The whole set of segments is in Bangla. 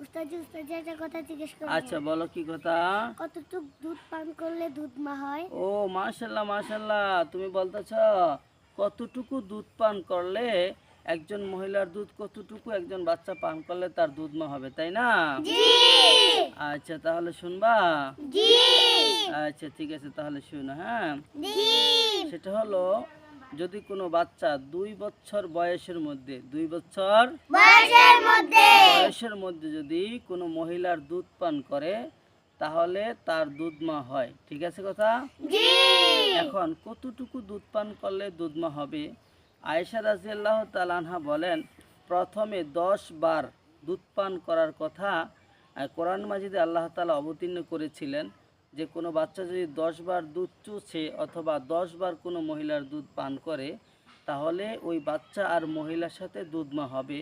একটা কথা জিজ্ঞেস আচ্ছা বলো কি কথা? কতটুক দুধ পান করলে দুধ মা হয়? ও তুমি বলতেছ কতটুকু দুধ পান করলে একজন মহিলার দুধ কতটুকু একজন বাচ্চা পান করলে তার দুধ মা হবে তাই না? আচ্ছা তাহলে শুনবা? আচ্ছা ঠিক আছে তাহলে শুনো হ্যাঁ? সেটা হলো যদি কোনো বাচ্চা দুই বছর বয়সের মধ্যে দুই বছর বয়সের মধ্যে বয়সের মধ্যে যদি কোনো মহিলার দুধ পান করে তাহলে তার দুধ মা হয়। ঠিক আছে কথা? এখন কতটুকু দুধ পান করলে দুধ মা হবে? আয়েশা রাজিয়াল্লাহ তালানহা বলেন প্রথমে দশ বার দুধ পান করার কথা কোরআন মাজিদে আল্লাহ তালা অবতীর্ণ করেছিলেন যে কোনো বাচ্চা যদি দশ বার দুধ চুষে অথবা দশ বার কোনো মহিলার দুধ পান করে তাহলে ওই বাচ্চা আর মহিলার সাথে দুধ মা হবে।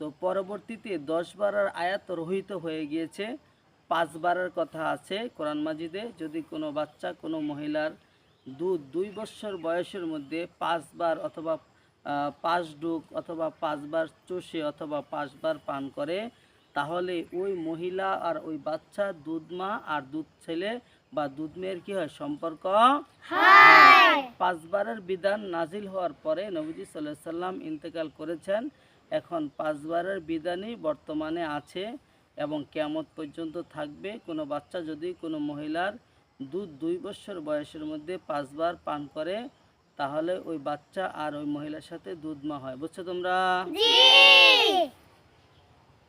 তো পরবর্তীতে দশ বারের আয়াত রহিত হয়ে গিয়েছে। পাঁচ পাঁচবারের কথা আছে কোরআন মাজিদে। যদি কোনো বাচ্চা, কোনো মহিলার দুধ দুই বছর বয়সের মধ্যে পাঁচবার অথবা পাঁচ ডুক অথবা পাঁচবার চষে অথবা পাঁচবার পান করে, তাহলে ওই মহিলা আর ওই বাচ্চা দুধ মা আর দুধ ছেলে বা দুধ মেয়ের কি হয়? সম্পর্ক হয়। পাঁচবারের বিধান নাজিল হওয়ার পরে নবীজি সাল্লাহ সাল্লাম ইন্তেকাল করেছেন। এখন পাঁচবারের বিধানই বর্তমানে আছে এবং কেমত পর্যন্ত থাকবে। কোনো বাচ্চা যদি কোনো মহিলার দুধ দুই বছর বয়সের মধ্যে পাঁচবার পান করে, তাহলে ওই বাচ্চা আর ওই মহিলার সাথে দুধ মা হয়। বুঝছ তোমরা?